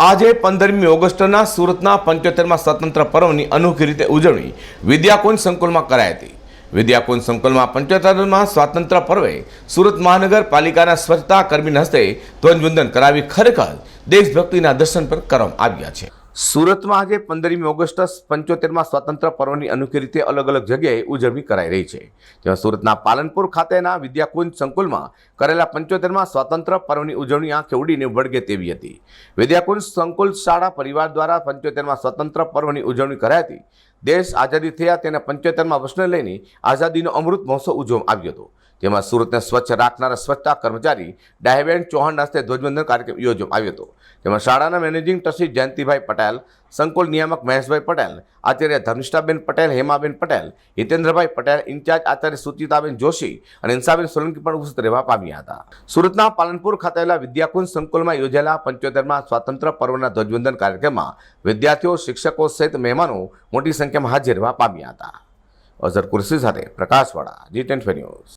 આજે પંદરમી ઓગસ્ટના સુરતના પંચોતેરમાં સ્વતંત્ર પર્વની અનોખી રીતે ઉજવણી વિદ્યાકુંજ સંકુલમાં કરાઈ હતી. વિદ્યાકુંજ સંકુલમાં પંચોતેરમાં સ્વાતંત્ર્ય પર્વે સુરત મહાનગરપાલિકાના સ્વચ્છતા કર્મીના હસ્તે ધ્વજવંદન કરાવી ખરેખર દેશભક્તિના દર્શન પણ કરવામાં આવ્યા છે. સુરતમાં આજે પંદરમી ઓગસ્ટ પંચોતેરમાં સ્વાતંત્ર્ય પર્વની અનોખી રીતે અલગ અલગ જગ્યાએ ઉજવણી કરાઈ રહી છે. જેમાં સુરતના પાલનપુર ખાતેના વિદ્યાકુંજ સંકુલમાં કરેલા પંચોતેરમાં સ્વાતંત્ર્ય પર્વની ઉજવણી આંખે ઉડીને વળગે તેવી હતી. વિદ્યાકુંજ સંકુલ શાળા પરિવાર દ્વારા પંચોતેરમાં સ્વતંત્ર પર્વની ઉજવણી કરાઈ હતી. દેશ આઝાદી થયા તેના પંચોતેરમાં વર્ષને લઈને આઝાદીનો અમૃત મહોત્સવ ઉજવવામાં આવ્યો હતો. જેમાં સુરતને સ્વચ્છ રાખનારા સ્વચ્છતા કર્મચારી ડાયબેન ચૌહાણના હસ્તે ધ્વજવંદન કાર્યક્રમ યોજવામાં આવ્યો હતો. જેમાં શાળાના મેનેજિંગ ટ્રસ્ટી જયંતિભાઈ પટેલ સંકુલ નિયામક મહેશભાઈ પટેલ, આચાર્ય ધર્મિષ્ઠાબેન પટેલ, હેમાબેન પટેલ, હિતેન્દ્રભાઈ પટેલ, ઇન્ચાર્જ આચાર્ય સુચિતાબેન જોશી અને ઇન્સાબેન સોલંકી પણ ઉપસ્થિત રહેવા પામ્યા હતા. સુરતના પાલનપુર ખાતે આવેલા વિદ્યાકુંજ સંકુલમાં યોજાયેલા પંચોતેરમાં સ્વાતંત્ર્ય પર્વના ધ્વજવંદન કાર્યક્રમમાં વિદ્યાર્થીઓ, શિક્ષકો સહિત મહેમાનો મોટી સંખ્યામાં હાજર રહેવા પામ્યા હતા. અઝર કુર્સી સાથે પ્રકાશવાળા જી ટેન્ટ ન્યૂઝ.